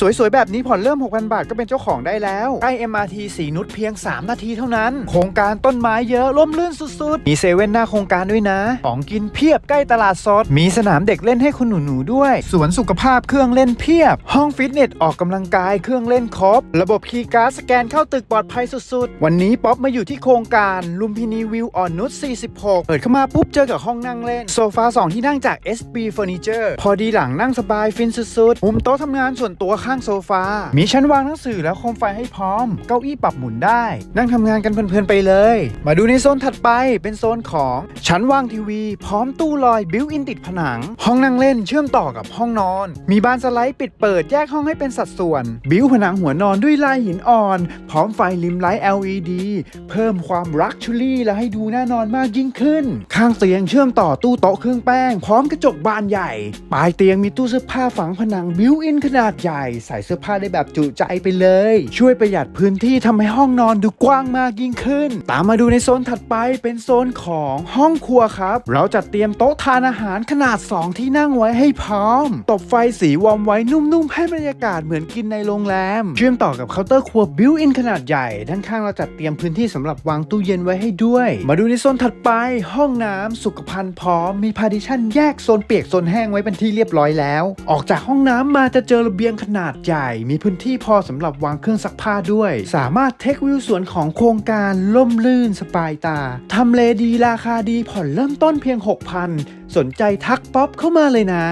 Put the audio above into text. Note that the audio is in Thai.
สวยๆ แบบนี้ผ่อนเริ่ม 6,000 บาทก็เป็นเจ้าของได้แล้วใกล้ MRT สีนุชเพียง 3 นาทีเท่านั้น โครงการต้นไม้เยอะร่มรื่นสุดๆ มีเซเว่นหน้าโครงการด้วยนะ ของกินเพียบใกล้ตลาดสด มีสนามเด็กเล่นให้คุณหนูๆด้วย สวนสุขภาพเครื่องเล่นเพียบ ห้องฟิตเนสออกกำลังกายเครื่องเล่นครบ ระบบคีย์การ์ดสแกนเข้าตึกปลอดภัยสุดๆ วันนี้ป๊อปมาอยู่ที่โครงการลุมพินีวิวอ่อนนุช 46 เปิดเข้ามาปุ๊บเจอกับห้องนั่งเล่น โซฟา 2 ที่นั่งจาก SB Furniture พอดีหลังนั่งสบายฟินสุดๆมุมโต๊ะทำงานส่วนตัวข้างโซฟา มีชั้นวางหนังสือและโคมไฟให้พร้อม เก้าอี้ปรับหมุนได้ นั่งทำงานกันเพลินๆไปเลย มาดูในโซนถัดไปเป็นโซนของชั้นวางทีวี พร้อมตู้ลอยบิวอินติดผนัง ห้องนั่งเล่นเชื่อมต่อกับห้องนอน มีบานสไลด์ปิดเปิดแยกห้องให้เป็นสัดส่วน บิวผนังหัวนอนด้วยลายหินอ่อน พร้อมไฟลิมไลท์ LED เพิ่มความรักชูรี่และให้ดูน่านอนมากยิ่งขึ้น ข้างเตียงเชื่อมต่อตู้โต๊ะเครื่องแป้ง พร้อมกระจกบานใหญ่ ปลายเตียงมีตู้เสื้อผ้าฝังผนังบิวอินขนาดใหญ่ใส่เสื้อผ้าได้แบบจุใจไปเลย ช่วยประหยัดพื้นที่ทำให้ห้องนอนดูกว้างมากยิ่งขึ้น ตามมาดูในโซนถัดไปเป็นโซนของห้องครัวครับ เราจัดเตรียมโต๊ะทานอาหารขนาด 2 ที่นั่งไว้ให้พร้อม ตบไฟสีวอมไว้นุ่มๆ ให้บรรยากาศเหมือนกินในโรงแรม เชื่อมต่อกับเคาน์เตอร์ครัวบิวอินขนาดใหญ่ ด้านข้างเราจัดเตรียมพื้นที่สำหรับวางตู้เย็นไว้ให้ด้วย มาดูในโซนถัดไป ห้องน้ำสุขภัณฑ์พร้อมมีพาร์ติชันแยกโซนเปียกโซนแห้งไว้เป็นที่เรียบร้อยแล้ว ออกจากห้องน้ำมาจะเจอระเบียงขนาดใหญ่ มีพื้นที่พอสำหรับวางเครื่องซักผ้าด้วย สามารถเทควิวสวนของโครงการล่มลื่นสปายตาทำเลดีราคาดีผ่อนเริ่มต้นเพียง 6,000 สนใจทักป๊อปเข้ามาเลยนะ